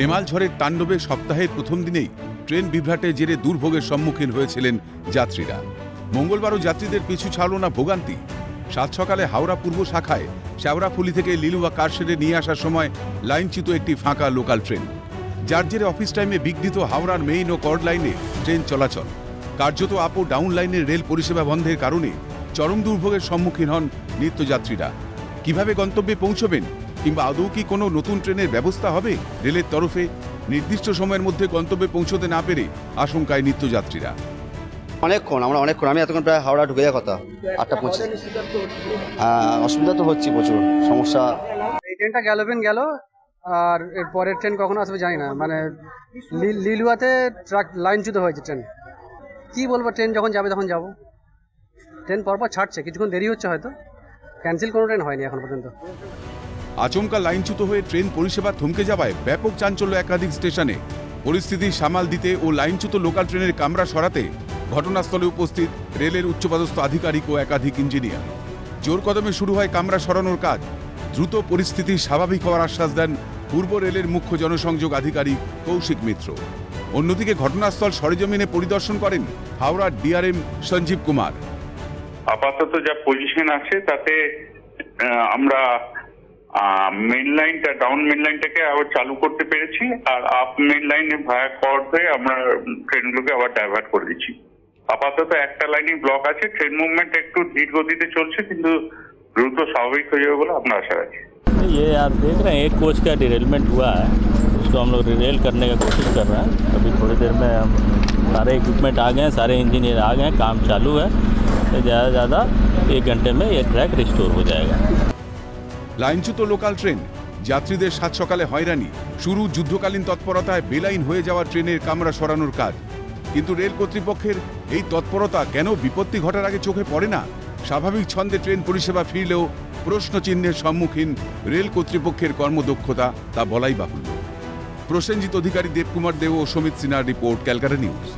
রেমাল ঝড়ের তাণ্ডবে সপ্তাহের প্রথম দিনেই ট্রেন বিভ্রাটে জেরে দুর্ভোগের সম্মুখীন হয়েছিলেন যাত্রীরা। মঙ্গলবারও যাত্রীদের পিছু ছাড়ল না ভোগান্তি। সাত সকালে হাওড়া পূর্ব শাখায় শ্যাওড়াফুলি থেকে লিলুয়া কারশেডে নিয়ে আসার সময় লাইনচ্যুত একটি ফাঁকা লোকাল ট্রেন। যার জেরে অফিস টাইমে বিঘ্নিত হাওড়ার মেইন ও কর্ড লাইনে ট্রেন চলাচল। কার্যত আপ ও ডাউন লাইনের রেল পরিষেবা বন্ধের কারণে চরম দুর্ভোগের সম্মুখীন হন নিত্যযাত্রীরা। কীভাবে গন্তব্যে পৌঁছবেন কিংবা আদৌ কি কোনো নতুন ট্রেনের ব্যবস্থা হবে? রেলের তরফে নির্দিষ্ট সময়ের মধ্যে গন্তব্যে পৌঁছতে না পেরে আশঙ্কায় নিত্যযাত্রীরা। অনেকক্ষণ আমরা অনেকক্ষণ আমি এতক্ষণ প্রায় হাওড়া ঢুকে যাওয়ার কথা। আটটা পৌঁছে হ্যাঁ অসুবিধা তো হচ্ছে প্রচুর সমস্যা। এই ট্রেনটা গেল পেন গেল আর এর পরের ট্রেন কখন আসবে জানি না। মানে লিলুয়াতে ট্রাক লাইনচ্যুত হয়েছে ট্রেন। কি বলব ট্রেন যখন যাবে তখন যাব। ট্রেন পরপর ছাড়ছে কিছুক্ষণ দেরি হচ্ছে হয়তো। ক্যান্সেল কোনো ট্রেন হয়নি এখন পর্যন্ত। আচমকা লাইনচ্যুত হয়ে ট্রেন পরিষেবা থমকে যাওয়ায় ব্যাপক চাঞ্চল্য একাধিক স্টেশনে। পরিস্থিতি সামাল দিতে ও লাইনচ্যুত লোকাল ট্রেনের কামরা সরাতে ঘটনাস্থলে উপস্থিত রেলের উচ্চপদস্থ আধিকারিক ও একাধিক ইঞ্জিনিয়ার। জোর কদমে শুরু হয় কামরা সরানোর কাজ। দ্রুত পরিস্থিতি স্বাভাবিক হওয়ার আশ্বাস দেন পূর্ব রেলের মুখ্য জনসংযোগ আধিকারিক কৌশিক মিত্র। অন্যদিকে ঘটনাস্থল সরেজমিনে পরিদর্শন করেন হাওড়ার ডিআরএম সঞ্জীব কুমার। আপাতত যা পজিশন আছে তাতে আমরা মেন লাইনটা ডাউন মেন লাইনটাকে আবার চালু করতে পেরেছি আর আপ মেন লাইনে ভায়া কর্ড হয়ে আমরা ট্রেনগুলোকে আবার ডাইভার্ট করে দিচ্ছি আপাতত একটা লাইনই ব্লক আছে ট্রেন মুভমেন্ট একটু ধীর গতিতে চলছে কিন্তু দ্রুত স্বাভাবিক হয়ে যাবে বলে আমরা আশা রাখি ये आप देख रहे हैं एक कोच का डिरेलमेंट हुआ है उसको हम लोग रिरेल करने का कोशिश कर रहे हैं अभी थोड़ी देर में हम सारे इक्विपमेंट आ गए हैं सारे इंजीनियर आ गए हैं काम चालू है तो ज़्यादा से ज़्यादा एक घंटे में ये ट्रैक रिस्टोर हो जाएगा লাইনচ্যুত লোকাল ট্রেন। যাত্রীদের সাত সকালে হয়রানি। শুরু যুদ্ধকালীন তৎপরতায় বেলাইন হয়ে যাওয়া ট্রেনের কামরা সরানোর কাজ। কিন্তু রেল কর্তৃপক্ষের এই তৎপরতা কেন বিপত্তি ঘটার আগে চোখে পড়ে না? স্বাভাবিক ছন্দে ট্রেন পরিষেবা ফিরলেও প্রশ্নচিহ্নের সম্মুখীন রেল কর্তৃপক্ষের কর্মদক্ষতা তা বলাই বাহুল্য। প্রসেনজিৎ অধিকারী দেবকুমার দেব ও সমিত সিনহার রিপোর্ট, ক্যালকাটা নিউজ।